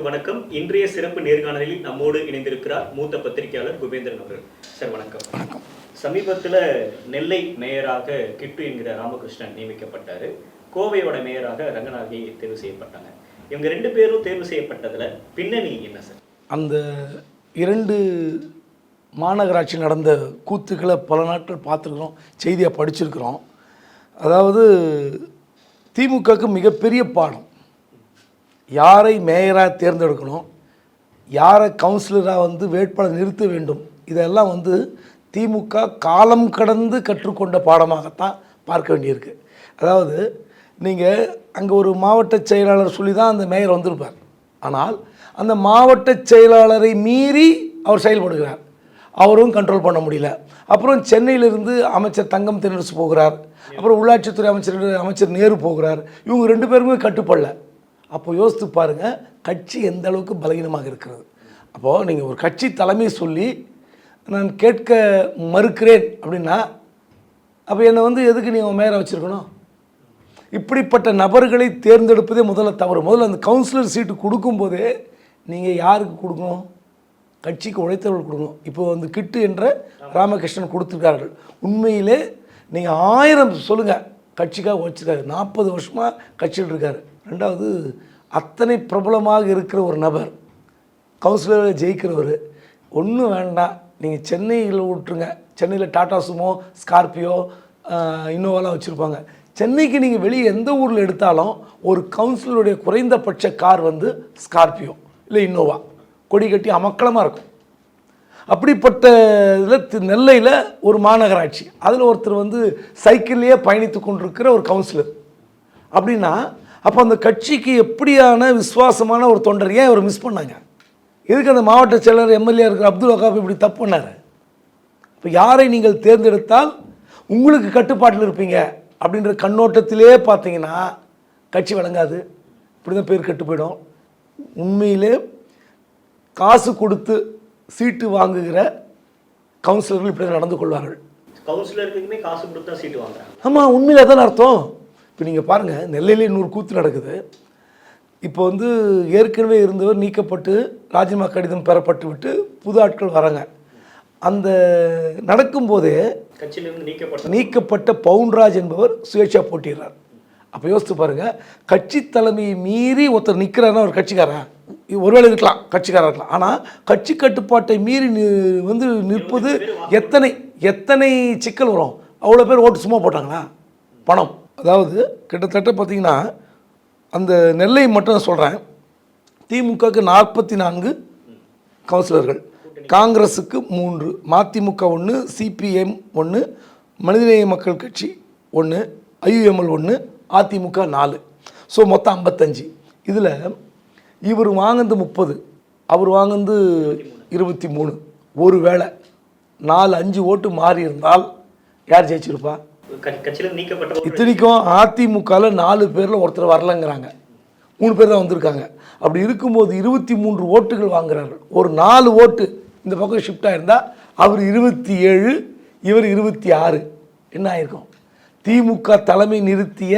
நேயர்களுக்கு வணக்கம். இன்றைய சிறப்பு நேர்காணலில் நம்மோடு இணைந்திருக்கிறார் மூத்த பத்திரிகையாளர் குபேந்திரன் அவர்கள். சார் வணக்கம். வணக்கம். சமீபத்துல நெல்லை மேயராக கிட்டு என்கிற ராமகிருஷ்ணன் நியமிக்கப்பட்டாரு. கோவையோட மேயராக ரங்கநாயகி தேர்வு செய்யப்பட்டாங்க. இவங்க ரெண்டு பேரும் தேர்வு செய்யப்பட்டதுல பின்னணி என்ன சார்? அந்த இரண்டு மாநகராட்சி நடந்த கூத்துக்களை பல நாட்கள் பார்த்துருக்குறோம் செய்தியாக படிச்சிருக்கிறோம். அதாவது திமுகவுக்கு மிகப்பெரிய பாடம். யாரை மேயராக தேர்ந்தெடுக்கணும் யாரை கவுன்சிலராக வந்து வேட்பாளர் நிறுத்த வேண்டும் இதெல்லாம் வந்து திமுக காலம் கடந்து கற்றுக்கொண்ட பாடமாகத்தான் பார்க்க வேண்டியிருக்கு. அதாவது நீங்கள் அங்கே ஒரு மாவட்ட செயலாளர் சொல்லி தான் அந்த மேயர் வந்திருப்பார். ஆனால் அந்த மாவட்ட செயலாளரை மீறி அவர் செயல்படுகிறார். அவரும் கண்ட்ரோல் பண்ண முடியல. அப்புறம் சென்னையிலிருந்து அமைச்சர் தங்கம் தென்னரசு போகிறார். அப்புறம் உள்ளாட்சித்துறை அமைச்சர் அமைச்சர் நேரு போகிறார். இவங்க ரெண்டு பேருமே கட்டுப்படல. அப்போ யோசித்து பாருங்கள் கட்சி எந்த அளவுக்கு பலகீனமாக இருக்கிறது. அப்போது நீங்கள் ஒரு கட்சி தலைமை சொல்லி நான் கேட்க மறுக்கிறேன் அப்படின்னா அப்போ என்னை வந்து எதுக்கு நீங்கள் மேயரை வச்சுருக்கணும்? இப்படிப்பட்ட நபர்களை தேர்ந்தெடுப்பதே முதல்ல தவறு. முதல்ல அந்த கவுன்சிலர் சீட்டு கொடுக்கும்போதே நீங்கள் யாருக்கு கொடுக்கணும்? கட்சிக்கு உழைத்தவர்கள் கொடுக்கணும். இப்போ வந்து கிட்டு என்ற ராமகிருஷ்ணன் கொடுத்துருக்கார்கள். உண்மையிலே நீங்கள் ஆயிரம் சொல்லுங்கள் கட்சிக்காக உழைச்சிருக்காரு. நாற்பது வருஷமாக கட்சியில் இருக்கார். ரெண்டாவது அத்தனை பிரபலமாக இருக்கிற ஒரு நபர் கவுன்சிலரில் ஜெயிக்கிறவர் ஒன்றும் வேண்டாம். நீங்கள் சென்னையில் விட்டுருங்க. சென்னையில் டாடா சுமோ ஸ்கார்பியோ இன்னோவாலாம் வச்சுருப்பாங்க. சென்னைக்கு நீங்கள் வெளியே எந்த ஊரில் எடுத்தாலும் ஒரு கவுன்சிலருடைய குறைந்தபட்ச கார் வந்து ஸ்கார்பியோ இல்லை இன்னோவா. கொடி கட்டி அமக்கலமாக இருக்கும். அப்படிப்பட்ட இதில் நெல்லையில் ஒரு மாநகராட்சி. அதில் ஒருத்தர் வந்து சைக்கிள்லேயே பயணித்து கொண்டிருக்கிற ஒரு கவுன்சிலர். அப்படின்னா அப்போ அந்த கட்சிக்கு எப்படியான விசுவாசமான ஒரு தொண்டர்? ஏன் அவர் மிஸ் பண்ணாங்க? எதுக்கு அந்த மாவட்ட செயலர் எம்எல்ஏ இருக்கிற அப்துல் வகாப் இப்படி தப்பு பண்ணார்? இப்போ யாரை நீங்கள் தேர்ந்தெடுத்தால் உங்களுக்கு கட்டுப்பாட்டில் இருப்பீங்க? அப்படின்ற கண்ணோட்டத்திலே பார்த்தீங்கன்னா கட்சி வழங்காது இப்படி தான் பேர் கெட்டு போயிடும். உண்மையிலே காசு கொடுத்து சீட்டு வாங்குகிற கவுன்சிலர்கள் இப்படி நடந்து கொள்வார்கள். கவுன்சிலருக்குமே காசு கொடுத்தா சீட்டு வாங்குறாங்க. ஆமாம் உண்மையில் அதான் அர்த்தம்? இப்போ நீங்கள் பாருங்கள் நெல்லையிலே இன்னொரு கூத்து நடக்குது. இப்போ வந்து ஏற்கனவே இருந்தவர் நீக்கப்பட்டு ராஜினாமா கடிதம் பெறப்பட்டு விட்டு புது ஆட்கள் வராங்க. அந்த நடக்கும்போதே கட்சியிலிருந்து நீக்கப்பட்ட நீக்கப்பட்ட பவுன்ராஜ் என்பவர் சுயேட்சா போட்டிடுறார் அப்போ யோசித்து பாருங்கள் கட்சி தலைமையை மீறி ஒருத்தர் நிற்கிறாருன்னா ஒரு கட்சிக்காரன். ஒருவேளை இருக்கலாம் கட்சிக்காரர் இருக்கலாம். ஆனால் கட்சி கட்டுப்பாட்டை மீறி வந்து நிற்பது எத்தனை எத்தனை சிக்கல் வரும்? அவ்வளோ பேர் ஓட்டு சும்மா போட்டாங்களா? பணம். அதாவது கிட்டத்தட்ட பார்த்திங்கன்னா அந்த நெல்லை மட்டும் நான் சொல்கிறேன் திமுகவுக்கு நாற்பத்தி நான்கு கவுன்சிலர்கள் காங்கிரஸுக்கு மூன்று மதிமுக ஒன்று சிபிஎம் ஒன்று மனிதநேய மக்கள் கட்சி ஒன்று ஐயுஎம்எல் ஒன்று அதிமுக நாலு. ஸோ மொத்தம் ஐம்பத்தஞ்சு. இதில் இவர் வாங்கினது முப்பது அவர் வாங்கினது இருபத்தி மூணு. ஒரு வேளை நாலு அஞ்சு ஓட்டு மாறி இருந்தால் யார் ஜெயிச்சிருப்பா? கட்சியிலிருந்து நீக்கப்பட்ட இத்தனைக்கும் அதிமுகவில் நாலு பேரில் ஒருத்தர் வரலங்கிறாங்க. மூணு பேர் தான் வந்திருக்காங்க. அப்படி இருக்கும்போது இருபத்தி மூன்று ஓட்டுகள் வாங்குறார்கள். ஒரு நாலு ஓட்டு இந்த பக்கம் ஷிஃப்ட் ஆயிருந்தால் அவர் இருபத்தி ஏழு இவர் இருபத்தி ஆறு. என்ன ஆயிருக்கும்? திமுக தலைமை நிறுத்திய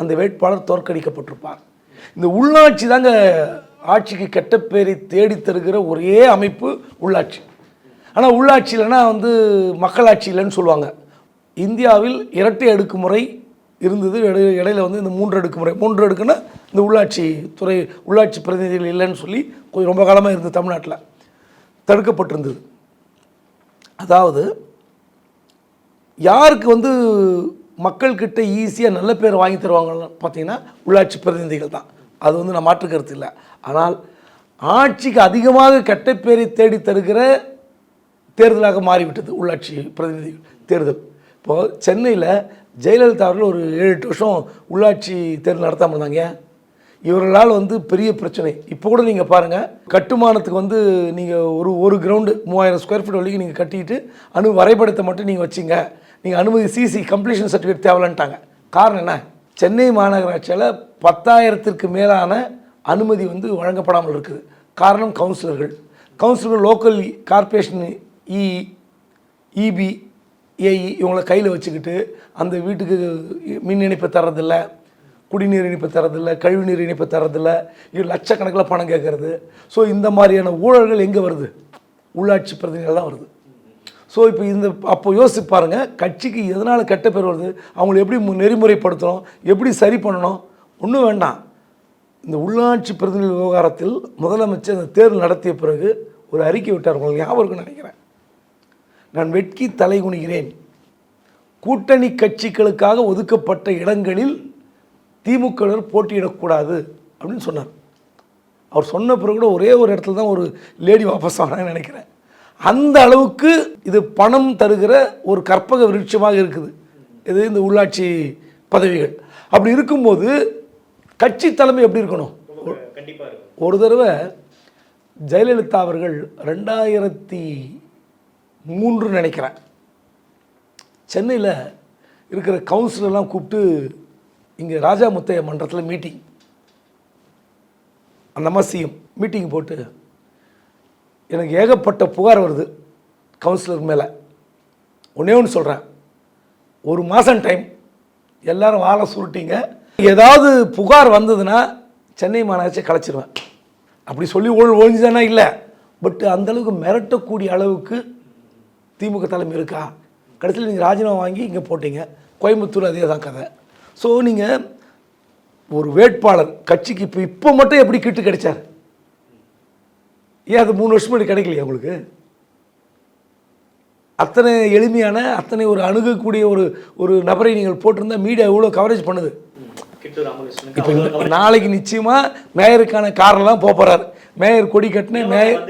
அந்த வேட்பாளர் தோற்கடிக்கப்பட்டிருப்பார். இந்த உள்ளாட்சி தாங்க ஆட்சிக்கு கெட்ட பேரை தேடி தருகிற ஒரே அமைப்பு உள்ளாட்சி. ஆனால் உள்ளாட்சி இல்லைன்னா வந்து மக்களாட்சி இல்லைன்னு சொல்லுவாங்க. இந்தியாவில் இரட்டை அடுக்குமுறை இருந்தது. இடை- இடையில வந்து இந்த மூன்று அடுக்கு முறை மூன்று அடுக்குன்னா இந்த உள்ளாட்சி துறை உள்ளாட்சி பிரதிநிதிகள் இல்லைன்னு சொல்லி கொஞ்சம் ரொம்ப காலமாக இருந்தது தமிழ்நாட்டில் தடுக்கப்பட்டிருந்தது. அதாவது யாருக்கு வந்து மக்கள்கிட்ட ஈஸியாக நல்ல பேர் வாங்கி தருவாங்கன்னு பார்த்தீங்கன்னா உள்ளாட்சி பிரதிநிதிகள் தான். அது வந்து நான் மாற்று கருத்து இல்லை. ஆனால் ஆட்சிக்கு அதிகமாக கெட்ட பேரை தேடி தருகிற தேர்தலாக மாறிவிட்டது உள்ளாட்சி பிரதிநிதிகள் தேர்தல். இப்போது சென்னையில் ஜெயலலிதா அவர்கள் ஒரு ஏழு எட்டு வருஷம் உள்ளாட்சி தேர்தல் நடத்தாமல் இருந்தாங்க. இவர்களால் வந்து பெரிய பிரச்சனை. இப்போ கூட நீங்கள் பாருங்கள் கட்டுமானத்துக்கு வந்து நீங்கள் ஒரு ஒரு கிரவுண்டு மூவாயிரம் ஸ்கொயர் ஃபீட் வரைக்கும் நீங்கள் கட்டிட்டு அனு வரைபடத்தை மட்டும் நீங்கள் வச்சிங்க. நீங்கள் அனுமதி சிசி கம்ப்ளீஷன் சர்டிஃபிகேட் தேவையில்லைன்ட்டாங்க காரணம் என்ன? சென்னை மாநகராட்சியில் பத்தாயிரத்திற்கு மேலான அனுமதி வந்து வழங்கப்படாமல் இருக்குது. காரணம் கவுன்சிலர்கள். கவுன்சிலர்கள் local corporation E EB AE இவங்களை கையில் வச்சுக்கிட்டு அந்த வீட்டுக்கு மின் இணைப்பு தர்றதில்ல குடிநீர் இணைப்பு தரதில்லை கழிவுநீர் இணைப்பு தரதில்லை இது லட்சக்கணக்கில் பணம் கேட்கறது. ஸோ இந்த மாதிரியான ஊழல்கள் எங்கே வருது? உள்ளாட்சி பிரதிநிதிகள் தான் வருது. ஸோ இப்போ இந்த அப்போ யோசிச்சு பாருங்கள் கட்சிக்கு எதனால் கெட்ட பேர் வருது? அவங்களை எப்படி மு- நெறிமுறைப்படுத்தணும்? எப்படி சரி பண்ணணும்? ஒன்றும் வேண்டாம். இந்த உள்ளாட்சி பிரதிநிதி விவகாரத்தில் முதலமைச்சர் இந்த தேர்தல் நடத்திய பிறகு ஒரு அறிக்கை விட்டார் உங்களுக்கு ஞாபகம் இருக்குன்னு நினைக்கிறேன். நான் வெட்கி தலைகுனிகிறேன் கூட்டணி கட்சிகளுக்காக ஒதுக்கப்பட்ட இடங்களில் திமுகவினர் போட்டியிடக்கூடாது அப்படின்னு சொன்னார். அவர் சொன்ன பிறகு கூட ஒரே ஒரு இடத்துல தான் ஒரு லேடி வாபஸ் ஆனாங்கன்னு நினைக்கிறேன். அந்த அளவுக்கு இது பணம் தருகிற ஒரு கற்பக விருட்சமாக இருக்குது. இது இந்த உள்ளாட்சி பதவிகள். அப்படி இருக்கும்போது கட்சி தலைமை எப்படி இருக்கணும். ஒரு தடவை ஜெயலலிதா அவர்கள் ரெண்டாயிரத்தி மூன்று நினைக்கிறேன். சென்னையில் இருக்கிற கவுன்சிலர்லாம் கூப்பிட்டு இங்கே ராஜா முத்தைய மன்றத்தில் மீட்டிங் அந்த அம்மா சிஎம் மீட்டிங் போட்டு எனக்கு ஏகப்பட்ட புகார் வருது கவுன்சிலர் மேலே. ஒன்றே ஒன்று சொல்கிறேன் ஒரு மாதம் டைம் எல்லாரும் வாழை சுருட்டிங்க. ஏதாவது புகார் வந்ததுன்னா சென்னை மாநகராட்சி கலைச்சிருவேன். அப்படி சொல்லி ஒழு ஒழிஞ்சுதானா இல்லை. பட் அந்தளவுக்கு மிரட்டக்கூடிய அளவுக்கு திமுக தலைமை இருக்கா? கடைசியில் நீங்கள் ராஜினாமா வாங்கி இங்கே போட்டீங்க. கோயம்புத்தூர் அதே தான் கதை. ஸோ நீங்கள் ஒரு வேட்பாளர் கட்சிக்கு இப்போ இப்போ மட்டும் எப்படி கிட்டு கிடைச்சார்? ஏன் அது மூணு வருஷம் முன்னாடி கிடைக்கலையா உங்களுக்கு? அத்தனை எளிமையான அத்தனை ஒரு அணுகக்கூடிய ஒரு ஒரு நபரை நீங்கள் போட்டிருந்தா மீடியா எவ்வளோ கவரேஜ் பண்ணுது. இப்போ நாளைக்கு நிச்சயமாக மேயருக்கான காரெல்லாம் போக போகிறார் மேயர் கொடி கட்டின மேயர்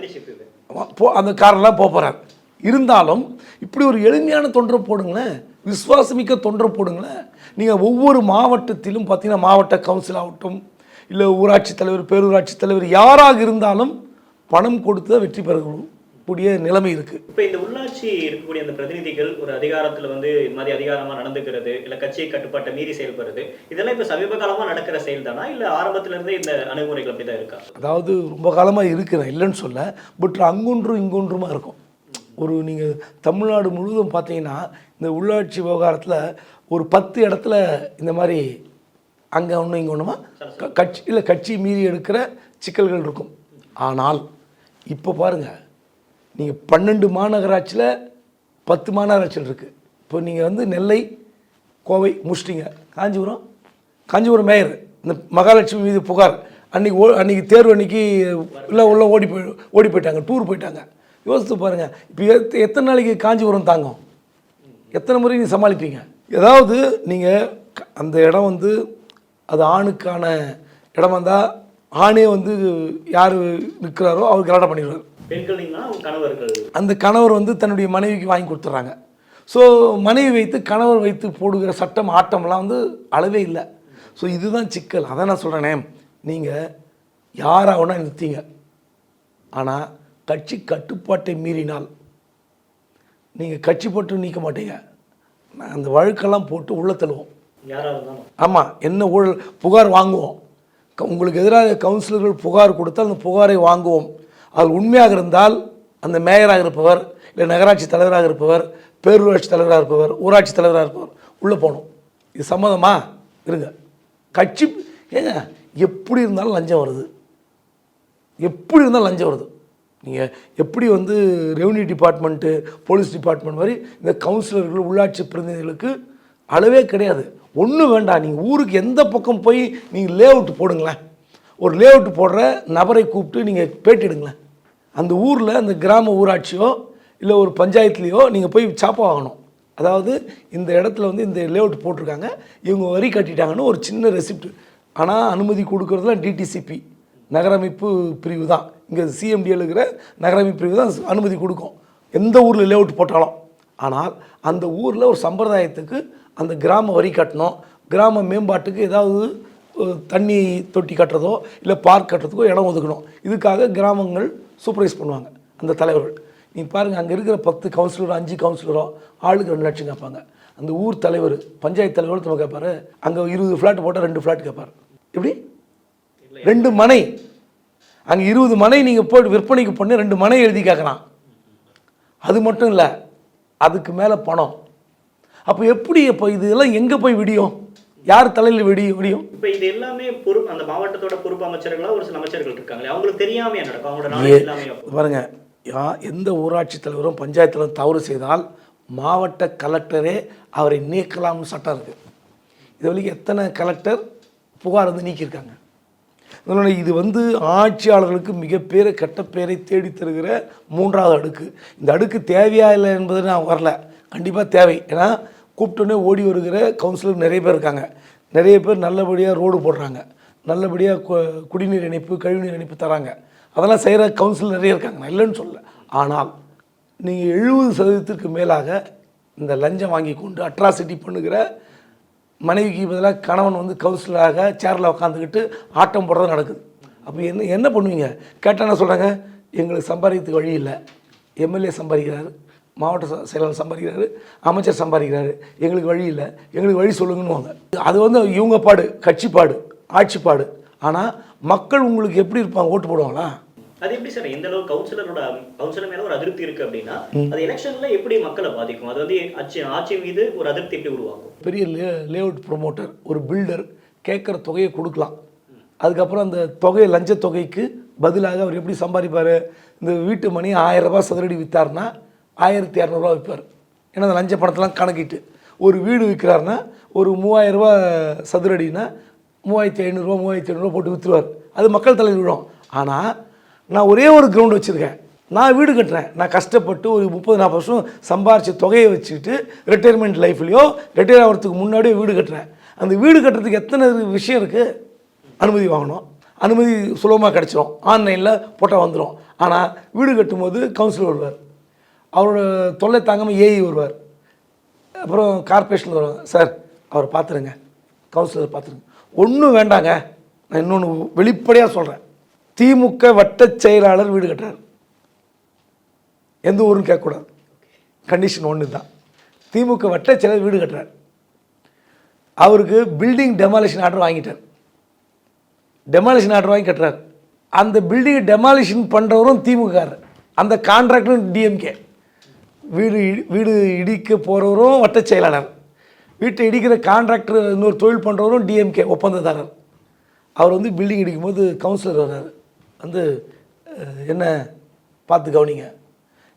போ அந்த காரெல்லாம் போக போகிறார் இருந்தாலும் இப்படி ஒரு எளிமையான தொண்டரை போடுங்களேன். விசுவாசமிக்க தொண்டரை போடுங்களேன். நீங்கள் ஒவ்வொரு மாவட்டத்திலும் பார்த்தீங்கன்னா மாவட்ட கவுன்சில் ஆகட்டும் இல்லை ஊராட்சி தலைவர் பேரூராட்சி தலைவர் யாராக இருந்தாலும் பணம் கொடுத்து தான் வெற்றி பெறக்கூடிய நிலைமை இருக்குது இப்ப இந்த உள்ளாட்சி இருக்கக்கூடிய அந்த பிரதிநிதிகள் ஒரு அதிகாரத்துல வந்து இந்த மாதிரி அதிகாரமா நடந்துக்கிறது இல்ல கட்சியை கட்டுப்பாட்டை மீறி செயல்படுறது இதெல்லாம் இப்ப சமீப காலமா நடக்கிற செயல் தானா இல்ல ஆரம்பத்துல இருந்தே இந்த அணுகுமுறைகள் அப்படிதான் இருக்கா? அதாவது ரொம்ப காலமாக இருக்கிறேன் இல்லைன்னு சொல்ல பட் அங்கொன்றும் இங்கொன்றுமா இருக்கும். ஒரு நீங்கள் தமிழ்நாடு முழுவதும் பார்த்தீங்கன்னா இந்த உள்ளாட்சி விவகாரத்தில் ஒரு பத்து இடத்துல இந்த மாதிரி அங்கே ஒன்று இங்கே ஒன்றுமா கட்சி இல்லை கட்சி மீறி எடுக்கிற சிக்கல்கள் இருக்கும். ஆனால் இப்போ பாருங்கள் நீங்கள் பன்னெண்டு மாநகராட்சியில் பத்து மாநகராட்சியில் இருக்குது இப்போ நீங்கள் வந்து நெல்லை கோவை முடிச்சிட்டிங்க. காஞ்சிபுரம் காஞ்சிபுரம் மேயர் இந்த மகாலட்சுமி மீது புகார். அன்னைக்கு ஓ அன்றைக்கி தேர்வு அன்றைக்கி இல்லை உள்ள ஓடி போய் ஓடி போயிட்டாங்க டூர் போயிட்டாங்க. யோசித்து பாருங்கள் இப்போ எத்த எத்தனை நாளைக்கு காஞ்சிபுரம் தாங்கும்? எத்தனை முறை நீ சமாளிப்பீங்க? ஏதாவது நீங்கள் அந்த இடம் வந்து அது ஆணுக்கான இடமா இருந்தால் ஆணே வந்து யார் நிற்கிறாரோ அவர் கலாட்டம் பண்ணிடுவார். அந்த கணவர் வந்து தன்னுடைய மனைவிக்கு வாங்கி கொடுத்துட்றாங்க ஸோ மனைவி வைத்து கணவர் வைத்து போடுகிற சட்டம் ஆட்டம்லாம் வந்து அளவே இல்லை. ஸோ இதுதான் சிக்கல். அதான் நான் சொல்கிறேனே நீங்கள் யாராக வேணால் நிறுத்திங்க. ஆனால் கட்சி கட்டுப்பாட்டை மீறினால் நீங்கள் கட்சி போட்டு நீக்க மாட்டீங்க. நான் அந்த வழக்கெல்லாம் போட்டு உள்ள தள்ளுவோம். ஆமாம் என்ன ஊழல் புகார் வாங்குவோம். உங்களுக்கு எதிராக கவுன்சிலர்கள் புகார் கொடுத்தால் அந்த புகாரை வாங்குவோம். அது உண்மையாக இருந்தால் அந்த மேயராக இருப்பவர் இல்லை நகராட்சி தலைவராக இருப்பவர் பேரூராட்சி தலைவராக இருப்பவர் ஊராட்சி தலைவராக இருப்பவர் உள்ளே போகணும். இது சம்மதமா? இருங்க. கட்சி ஏங்க எப்படி இருந்தாலும் லஞ்சம் வருது. எப்படி இருந்தாலும் லஞ்சம் வருது. நீங்கள் எப்படி வந்து ரெவன்யூ டிபார்ட்மெண்ட்டு போலீஸ் டிபார்ட்மெண்ட் மாதிரி இந்த கவுன்சிலர்கள் உள்ளாட்சி பிரதிநிதிகளுக்கு அளவே கிடையாது. ஒன்றும் வேண்டாம். நீங்கள் ஊருக்கு எந்த பக்கம் போய் நீங்கள் லே அவுட் போடுங்களேன். ஒரு லே அவுட் போடுற நபரை கூப்பிட்டு நீங்கள் பேட்டிடுங்களேன். அந்த ஊரில் அந்த கிராம ஊராட்சியோ இல்லை ஒரு பஞ்சாயத்துலேயோ நீங்கள் போய் சாப்பா வாங்கணும். அதாவது இந்த இடத்துல வந்து இந்த லே அவுட் போட்டிருக்காங்க. இவங்க வரி கட்டிட்டாங்கன்னு ஒரு சின்ன ரெசிப்ட் ஆனால் அனுமதி கொடுக்குறதுலாம் டிடிசிபி நகரமைப்பு பிரிவு தான். இங்கே சிஎம்டியில் இருக்கிற நகரமைப்பு பிரிவு தான் அனுமதி கொடுக்கும். எந்த ஊரில் லேஅவுட் போட்டாலும். ஆனால் அந்த ஊரில் ஒரு சம்பிரதாயத்துக்கு அந்த கிராம வரி கட்டணும். கிராம மேம்பாட்டுக்கு ஏதாவது தண்ணி தொட்டி கட்டுறதோ இல்லை பார்க் கட்டுறதுக்கோ இடம் ஒதுக்கணும். இதுக்காக கிராமங்கள் சூப்பர்வைஸ் பண்ணுவாங்க அந்த தலைவர்கள். நீ பாருங்கள் அங்கே இருக்கிற பத்து கவுன்சிலரோ அஞ்சு கவுன்சிலரோ ஆளுக்கு ரெண்டு லட்சம் கேட்பாங்க. அந்த ஊர் தலைவர் பஞ்சாயத்து தலைவர் நம்ம கேட்பாரு அங்கே இருபது ஃப்ளாட் போட்டால் ரெண்டு ஃப்ளாட் கேட்பார். எப்படி? ரெண்டு மனை. அங்கே இருபது மனை நீங்கள் போய் விற்பனைக்கு பண்ணி ரெண்டு மனை எழுதி கேட்குறான் அது மட்டும் இல்லை அதுக்கு மேலே பணம். அப்போ எப்படி இப்போ இதெல்லாம் எங்கே போய் விடியும்? யார் தலையில் வெடி வெடியும்? இப்ப இது எல்லாமே பொறுப்பு அந்த மாவட்டத்தோட பொறுப்பு அமைச்சர்களா ஒரு சில அமைச்சர்கள் இருக்காங்களே அவங்களுக்கு தெரியாமையா நடக்கும்? அவங்களோட. பாருங்க யா எந்த ஊராட்சி தலைவரும் பஞ்சாயத்து தலைவரும் தவறு செய்தால் மாவட்ட கலெக்டரே அவரை நீக்கலாம்னு சட்டம் இருக்குது இது வரைக்கும் எத்தனை கலெக்டர் புகார் வந்து நீக்கியிருக்காங்க? அதனால் இது வந்து ஆட்சியாளர்களுக்கு மிகப்பெரிய கெட்ட பேரை தருகிற மூன்றாவது அடுக்கு. இந்த அடுக்கு தேவையா இல்லை என்பது நான் வரல. கண்டிப்பாக தேவை. ஏன்னா கூப்பிட்டோன்னே ஓடி வருகிற கவுன்சிலர் நிறைய பேர் இருக்காங்க. நிறைய பேர் நல்லபடியாக ரோடு போடுறாங்க. நல்லபடியாக கு- குடிநீர் இணைப்பு கழிவுநீர் இணைப்பு தராங்க. அதெல்லாம் செய்கிற கவுன்சில் நிறைய இருக்காங்க. நான் இல்லைன்னு சொல்லலை. ஆனால் நீங்கள் எழுபது சதவீதத்திற்கு மேலாக இந்த லஞ்சம் வாங்கி கொண்டு அட்ராசிட்டி பண்ணுகிற மனைவிக்கு பதிலாக கணவன் வந்து கவுன்சிலராக சேரில் உட்காந்துக்கிட்டு ஆட்டம் போடுறது நடக்குது. அப்போ என்ன என்ன பண்ணுவீங்க? கேட்டால் என்ன சொல்கிறாங்க எங்களுக்கு சம்பாதிக்கிறதுக்கு வழி இல்லை. எம்எல்ஏ சம்பாதிக்கிறாரு மாவட்ட ச- செயலாளர் சம்பாதிக்கிறாரு அமைச்சர் சம்பாதிக்கிறாரு. எங்களுக்கு வழி இல்லை. எங்களுக்கு வழி சொல்லுங்கன்னுவாங்க. அது வந்து இவங்க பாடு கட்சி பாடு ஆட்சி பாடு. ஆனால் மக்கள் உங்களுக்கு எப்படி இருப்பாங்க? ஓட்டு போடுவாங்களா? அது எப்படி சார் எந்த அளவு கவுன்சிலரோட கவுன்சிலர் மேல ஒரு அதிருப்தி இருக்கு அப்படின்னா அது எலெக்ஷன்ல எப்படி மக்களை பாதிக்கும்? அது வந்து ஆட்சி ஆட்சி மீது ஒரு அதிருப்தி எப்படி உருவாக்கும்? பெரிய லே லேஅவுட் ப்ரொமோட்டர் ஒரு பில்டர் கேட்குற தொகையை கொடுக்கலாம். அதுக்கப்புறம் அந்த தொகை லஞ்ச தொகைக்கு பதிலாக அவர் எப்படி சம்பாதிப்பார்? இந்த வீட்டு மணி ஆயிரம் ரூபாய் சதுரடி விற்றாருன்னா ஆயிரத்தி இரநூறுவா விற்பார். ஏன்னா அந்த லஞ்ச பணத்தெல்லாம் கணக்கிட்டு. ஒரு வீடு விற்கிறாருன்னா ஒரு மூவாயிரம் ரூபாய் சதுரடினா மூவாயிரத்தி ஐநூறுரூவா மூவாயிரத்தி ஐநூறுரூவா போட்டு விற்றுருவார் அது மக்கள் தலையில் விழும். ஆனால் நான் ஒரே ஒரு கிரவுண்ட் வச்சுருக்கேன். நான் வீடு கட்டுறேன். நான் கஷ்டப்பட்டு ஒரு முப்பது நாற்பது வருஷம் சம்பாரித்த தொகையை வச்சுக்கிட்டு ரிட்டையர்மெண்ட் லைஃப்லையோ ரிட்டையர் ஆகிறதுக்கு முன்னாடியே வீடு கட்டுறேன். அந்த வீடு கட்டுறதுக்கு எத்தனை விஷயம் இருக்குது அனுமதி வாங்கணும். அனுமதி சுலபமாக கிடச்சிரும். ஆன்லைனில் போட்டால் வந்துடும் ஆனால் வீடு கட்டும்போது கவுன்சிலர் வருவார். அவரோட தொல்லை தாங்காமல் ஏஇ வருவார். அப்புறம் கார்ப்பரேஷனில் வருவாங்க. சார் அவர் பார்த்துருங்க. கவுன்சிலர் பார்த்துருங்க. ஒன்றும் வேண்டாங்க. நான் இன்னொன்று வெளிப்படையாக சொல்கிறேன் திமுக வட்டச் செயலாளர் வீடு கட்டுறார். எந்த ஊரும் கேட்கக்கூடாது. கண்டிஷன் ஒன்று தான். திமுக வட்டச் செயலாளர் வீடு கட்டுறார். அவருக்கு பில்டிங் டெமாலிஷன் ஆர்டர் வாங்கிட்டார். டெமாலிஷன் ஆர்டர் வாங்கி கட்டுறாரு. அந்த பில்டிங்கை டெமாலிஷன் பண்ணுறவரும் திமுககாரர் அந்த கான்ட்ராக்டரும் டிஎம்கே வீடு வீடு இடிக்க போகிறவரும் வட்டச் செயலாளர். வீட்டை இடிக்கிற கான்ட்ராக்டர் இன்னொரு தொழில் பண்ணுறவரும் டிஎம்கே ஒப்பந்ததாரர். அவர் வந்து பில்டிங் இடிக்கும்போது கவுன்சிலர் வர்றாரு. வந்து என்ன பார்த்து கவனிங்க.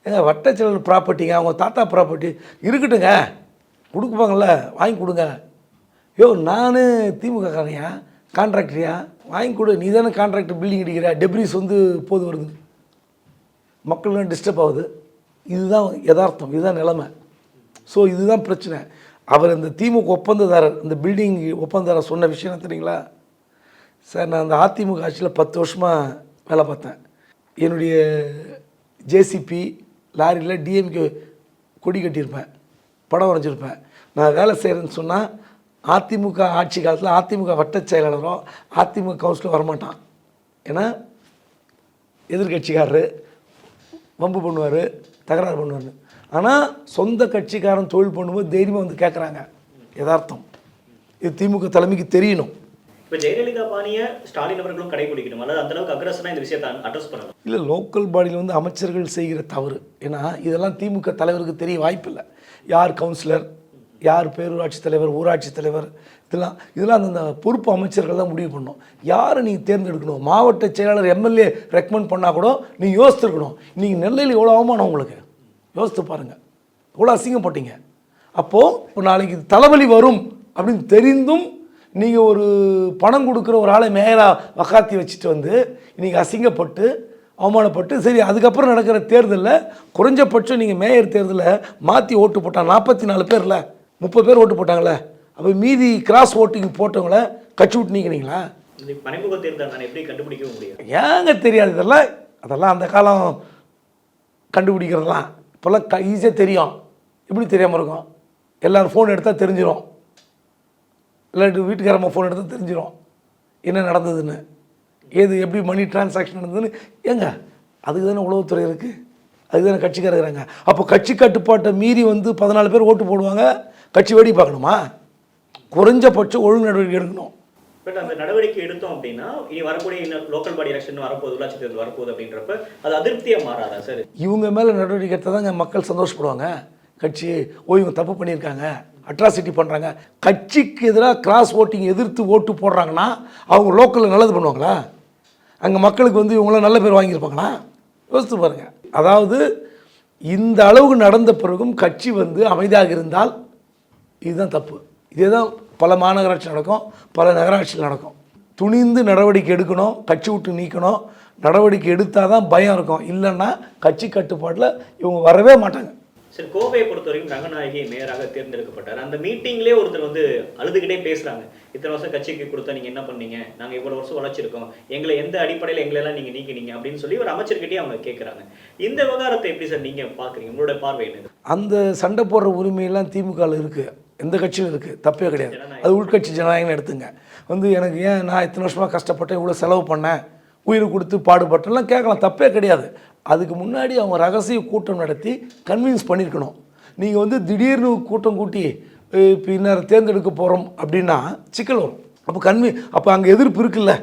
ஏங்க வட்டச் ப்ராப்பர்ட்டிங்க அவங்க தாத்தா ப்ராப்பர்ட்டி இருக்கட்டுங்க கொடுக்குப்பாங்கள்ல வாங்கி கொடுங்க. யோ நான் திமுக காரணையா கான்ட்ராக்டரியா வாங்கி கொடு. நீ தானே கான்ட்ராக்டர் பில்டிங் அடிக்கிற டெப்ரிஸ் வந்து போது வருது. மக்களும் டிஸ்டர்ப் ஆகுது. இதுதான் யதார்த்தம் இதுதான் நிலைமை. ஸோ இதுதான் பிரச்சனை. அவர் இந்த திமுக ஒப்பந்ததாரர் இந்த பில்டிங் ஒப்பந்ததாரர் சொன்ன விஷயம் என்ன தெரியுங்களா? சார் நான் அந்த அதிமுக ஆட்சியில் பத்து வருஷமாக வேலை பார்த்தேன். என்னுடைய ஜேசிபி லாரியில் டிஎம்கே கொடி கட்டியிருப்பேன். படம் வரைஞ்சிருப்பேன். நான் வேலை செய்கிறேன்னு சொன்னால் அதிமுக ஆட்சி காலத்தில் அதிமுக வட்டச் செயலாளரோ அதிமுக கவுன்சிலர் வரமாட்டான். ஏன்னா எதிர்கட்சிக்காரரு வம்பு பண்ணுவார் தகராறு பண்ணுவார். ஆனால் சொந்த கட்சிக்காரன் தொழில் பண்ணும்போது தைரியமாக வந்து கேட்குறாங்க யதார்த்தம். இது திமுக தலைமைக்கு தெரியணும். இப்போ ஜெயலலிதா பாணிய ஸ்டாலின் அவர்களும் கடைபிடிக்கணும். அல்லது அந்த அளவுக்கு அக்ரஸனா இந்த விஷயத்தை அட்ரஸ் பண்ணணும். இல்லை லோக்கல் பாடியில் வந்து அமைச்சர்கள் செய்கிற தவறு. ஏன்னா இதெல்லாம் திமுக தலைவருக்கு தெரிய வாய்ப்பில்லை. யார் கவுன்சிலர் யார் பேரூராட்சி தலைவர் ஊராட்சி தலைவர் இதெல்லாம் இதெல்லாம் அந்தந்த பொறுப்பு அமைச்சர்கள் தான் முடிவு பண்ணணும். யாரை நீங்கள் தேர்ந்தெடுக்கணும்? மாவட்ட செயலாளர் எம்எல்ஏ ரெக்கமெண்ட் பண்ணால் கூட நீங்கள் யோசித்துருக்கணும். நீங்கள் நெல்லையில் எவ்வளோ அவமானம் உங்களுக்கு? யோசித்து பாருங்கள் எவ்வளோ அசிங்கப்பட்டீங்க அப்போது இப்போ நாளைக்கு தலைவலி வரும் அப்படின்னு தெரிந்தும் நீங்கள் ஒரு பணம் கொடுக்குற ஒரு ஆளை மேயராக வக்காத்தி வச்சுட்டு வந்து நீங்கள் அசிங்கப்பட்டு அவமானப்பட்டு சரி அதுக்கப்புறம் நடக்கிற தேர்தலில் குறைஞ்சபட்சம் நீங்கள் மேயர் தேர்தலில் மாற்றி ஓட்டு போட்டாங்க நாற்பத்தி நாலு பேர்ல முப்பது பேர் ஓட்டு போட்டாங்களே அப்போ மீதி கிராஸ் ஓட்டிங் போட்டவங்கள கட்சி விட்டு முடியாது ஏங்க தெரியாது இதெல்லாம்? அதெல்லாம் அந்த காலம் கண்டுபிடிக்கிறதெல்லாம். இப்போல்லாம் க ஈஸியாக தெரியும். எப்படி தெரியாமல் இருக்கும்? எல்லோரும் ஃபோன் எடுத்தால் தெரிஞ்சிடும் இல்லாட்டி வீட்டுக்காரம்மா ஃபோன் எடுத்தால் தெரிஞ்சிடும் என்ன நடந்ததுன்னு. ஏது எப்படி மணி டிரான்சாக்ஷன் நடந்ததுன்னு. ஏங்க அதுக்கு தானே உளவுத்துறை இருக்குது அதுக்கு தானே கட்சிக்காரர் இருக்கிறாங்க அப்போ கட்சி கட்டுப்பாட்டை மீறி வந்து பதினாலு பேர் ஓட்டு போடுவாங்க. கட்சி வேடி பார்க்கணுமா? குறைஞ்சபட்சம் ஒழுங்கு நடவடிக்கை எடுக்கணும். பட் அந்த நடவடிக்கை எடுத்தோம் அப்படின்னா இனி வரக்கூடிய இன்னும் லோக்கல் பாடி எலெக்ஷன் வரப்போகுது உள்ளாட்சி தேர்தல் வரப்போகுது அப்படின்றப்ப அது அதிருப்தியா மாறாதா சார் இவங்க மேலே நடவடிக்கை எடுத்தால் தாங்க மக்கள் சந்தோஷப்படுவாங்க. கட்சி ஓ இவங்க தப்பு பண்ணியிருக்காங்க. அட்ராசிட்டி பண்ணுறாங்க கட்சிக்கு எதிராக கிராஸ் ஓட்டிங் எதிர்த்து ஓட்டு போடுறாங்கன்னா அவங்க லோக்கலில் நல்லது பண்ணுவாங்களா? அங்கே மக்களுக்கு வந்து இவங்களாம் நல்ல பேர் வாங்கியிருப்பாங்களா? யோசித்து பாருங்கள் அதாவது இந்த அளவுக்கு நடந்த பிறகும் கட்சி வந்து அமைதியாக இருந்தால் இதுதான் தப்பு. இதே தான் பல மாநகராட்சி நடக்கும் பல நகராட்சியில் நடக்கும். துணிந்து நடவடிக்கை எடுக்கணும் கட்சி விட்டு நீக்கணும். நடவடிக்கை எடுத்தால் தான் பயம் இருக்கும். இல்லைன்னா கட்சி கட்டுப்பாட்டில் இவங்க வரவே மாட்டாங்க. சரி கோவையை பொறுத்த வரைக்கும் ரங்கநாயகி மேயராக தேர்ந்தெடுக்கப்பட்டார். அந்த மீட்டிங்லேயே ஒருத்தர் வந்து அழுதுகிட்டே பேசுறாங்க. இத்தனை வருஷம் கட்சிக்கு கொடுத்தா நீங்க என்ன பண்ணீங்க? நாங்க இவ்வளவு வருஷம் உழைச்சிருக்கோம். எங்களை எந்த அடிப்படையில் எங்களை எல்லாம் நீங்க நீக்கினீங்க அப்படின்னு சொல்லி ஒரு அமைச்சர்கிட்டயே அவங்க கேட்கறாங்க இந்த விவகாரத்தை எப்படி சார் நீங்க பாக்குறீங்க? உங்களோட பார்வை என்னது? அந்த சண்டை போடுற உரிமையெல்லாம் திமுகவில் இருக்குது எந்த கட்சியும் இருக்குது தப்பே கிடையாது. அது உள்கட்சி ஜனநாயகம்னு எடுத்துங்க. வந்து எனக்கு ஏன் நான் இத்தனை வருஷமாக கஷ்டப்பட்டேன் இவ்வளோ செலவு பண்ணேன்? உயிர் கொடுத்து பாடுபட்டெல்லாம் கேட்கலாம். தப்பே கிடையாது. அதுக்கு முன்னாடி அவங்க ரகசிய கூட்டம் நடத்தி கன்வின்ஸ் பண்ணியிருக்கணும் நீங்கள் வந்து திடீர்னு கூட்டம் கூட்டி பின்னர் தேர்ந்தெடுக்க போகிறோம் அப்படின்னா சிக்கல் வரும். அப்போ கன்வி அப்போ அங்கே எதிர்ப்பு இருக்குல்ல.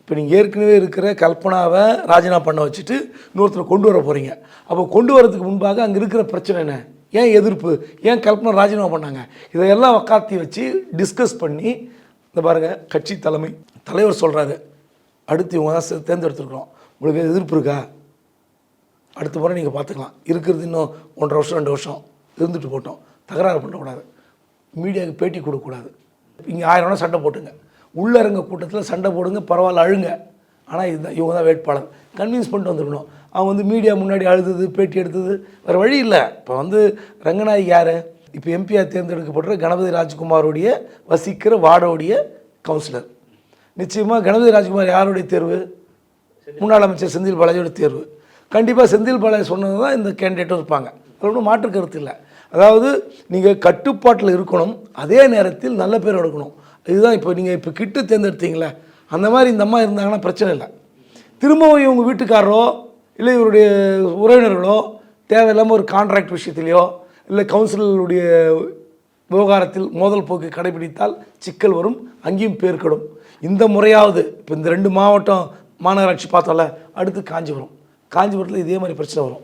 இப்போ நீங்கள் ஏற்கனவே இருக்கிற கல்பனாவை ராஜினாமா பண்ண வச்சுட்டு இன்னொருத்தர் கொண்டு வர போகிறீங்க அப்போ கொண்டு வரதுக்கு முன்பாக அங்கே இருக்கிற பிரச்சனை என்ன? ஏன் எதிர்ப்பு? ஏன் கல்பனா ராஜினாமா பண்ணாங்க? இதையெல்லாம் உக்காத்தி வச்சு டிஸ்கஸ் பண்ணி இந்த பாருங்கள் கட்சி தலைமை தலைவர் சொல்கிறாரு அடுத்து இவங்க தான் தேர்ந்தெடுத்துருக்கிறோம் உங்களுக்கு எதிர்ப்பு இருக்கா? அடுத்த முறை நீங்கள் பார்த்துக்கலாம். இருக்கிறது இன்னும் ஒன்றரை வருஷம் ரெண்டு வருஷம். இருந்துட்டு போட்டோம். தகராறு பண்ணக்கூடாது. மீடியாவுக்கு பேட்டி கொடுக்கக்கூடாது. இங்கே ஆயிரம் வேணா சண்டை போட்டுங்க. உள்ளரங்க கூட்டத்தில் சண்டை போடுங்க பரவாயில்ல அழுங்க. ஆனால் இதுதான் இவங்க தான் வேட்பாளர். கன்வின்ஸ் பண்ணிட்டு வந்துருக்கணும். அவங்க வந்து மீடியா முன்னாடி அழுதுது பேட்டி எடுத்தது வேறு வழி இல்லை. இப்போ வந்து ரங்கநாயகி யார்? இப்போ எம்பியாக தேர்ந்தெடுக்கப்படுற கணபதி ராஜ்குமாரோடைய வசிக்கிற வார்டோடைய கவுன்சிலர். நிச்சயமாக கணபதி ராஜ்குமார் யாருடைய தேர்வு? முன்னாள் அமைச்சர் செந்தில் பாலாஜியோட தேர்வு. கண்டிப்பாக செந்தில் பாலாஜி சொன்னது தான் இந்த கேண்டிடேட்டும் இருப்பாங்க. அது ஒன்றும் மாற்று கருத்து இல்லை. அதாவது நீங்கள் கட்டுப்பாட்டில் இருக்கணும். அதே நேரத்தில் நல்ல பேர் எடுக்கணும். இதுதான் இப்போ நீங்கள் இப்போ கிட்டு தேர்ந்தெடுத்தீங்களே அந்த மாதிரி இந்த அம்மா இருந்தாங்கன்னா பிரச்சனை இல்லை. திரும்பவும் இவங்க வீட்டுக்காரரோ இல்லை இவருடைய உறவினர்களோ தேவையில்லாமல் ஒரு கான்ட்ராக்ட் விஷயத்திலையோ இல்லை கவுன்சிலுடைய விவகாரத்தில் மோதல் போக்கு கடைபிடித்தால் சிக்கல் வரும் அங்கேயும் பேர் கெடும். இந்த முறையாவது இப்போ இந்த ரெண்டு மாவட்டம் மாநகராட்சி பார்த்தோம்ல அடுத்து காஞ்சிபுரம். காஞ்சிபுரத்தில் இதே மாதிரி பிரச்சனை வரும்.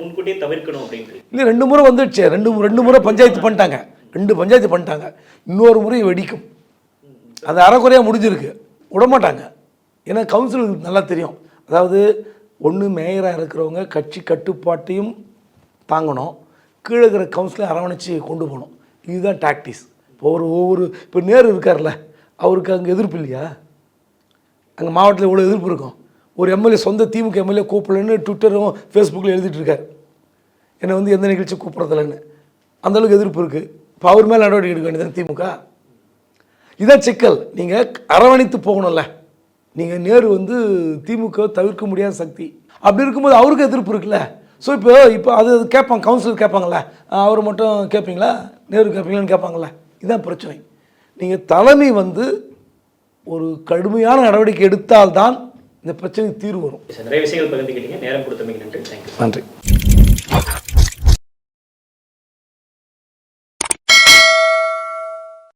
முன்கூட்டியே தவிர்க்கணும் அப்படின்ட்டு. இல்லை ரெண்டு முறை வந்துடுச்சு. ரெண்டு ரெண்டு முறை பஞ்சாயத்து பண்ணிட்டாங்க. ரெண்டு பஞ்சாயத்து பண்ணிட்டாங்க. இன்னொரு முறை வெடிக்கும். அது அறக்குறையாக முடிஞ்சிருக்கு. விடமாட்டாங்க. ஏன்னா கவுன்சிலுக்கு நல்லா தெரியும். அதாவது ஒன்று மேயராக இருக்கிறவங்க கட்சி கட்டுப்பாட்டையும் தாங்கணும். கீழே இருக்கிற கவுன்சிலை அரவணைச்சு கொண்டு போகணும். இதுதான் டாக்டிஸ் இப்போ ஒரு ஒவ்வொரு இப்போ நேரு இருக்கார்ல அவருக்கு அங்கே எதிர்ப்பு இல்லையா? அங்கே மாவட்டத்தில் இவ்வளோ எதிர்ப்பு இருக்கும். ஒரு எம்எல்ஏ சொந்த திமுக எம்எல்ஏ கூப்பிடலன்னு ட்விட்டரும் ஃபேஸ்புக்கில் எழுதிட்டுருக்கார். என்னை வந்து எந்த நிகழ்ச்சி கூப்பிட்றதில்லன்னு. அந்தளவுக்கு எதிர்ப்பு இருக்குது இப்போ அவர் மேலே நடவடிக்கை எடுக்க வேண்டியது திமுக. இதான் சிக்கல். நீங்கள் அரவணைத்து போகணும்ல. நீங்கள் நேரு வந்து திமுக தவிர்க்க முடியாத சக்தி. அப்படி இருக்கும்போது அவருக்கு எதிர்ப்பு இருக்குல்ல. ஸோ இப்போ இப்போ அது கேட்பாங்க கவுன்சிலர் கேட்பாங்கல்ல. அவர் மட்டும் கேட்பீங்களா? நேரு கேட்பீங்களான்னு கேட்பாங்கல்ல. இதுதான் பிரச்சனை. நீங்கள் தலைமை வந்து ஒரு கடுமையான நடவடிக்கை எடுத்தால்தான் இந்த பிரச்சனைக்கு தீர்வு வரும். நிறைய விஷயங்கள் பகிர்ந்துக்கிட்டீங்க நேரம் கொடுத்தமைக்கு நன்றி. நன்றி.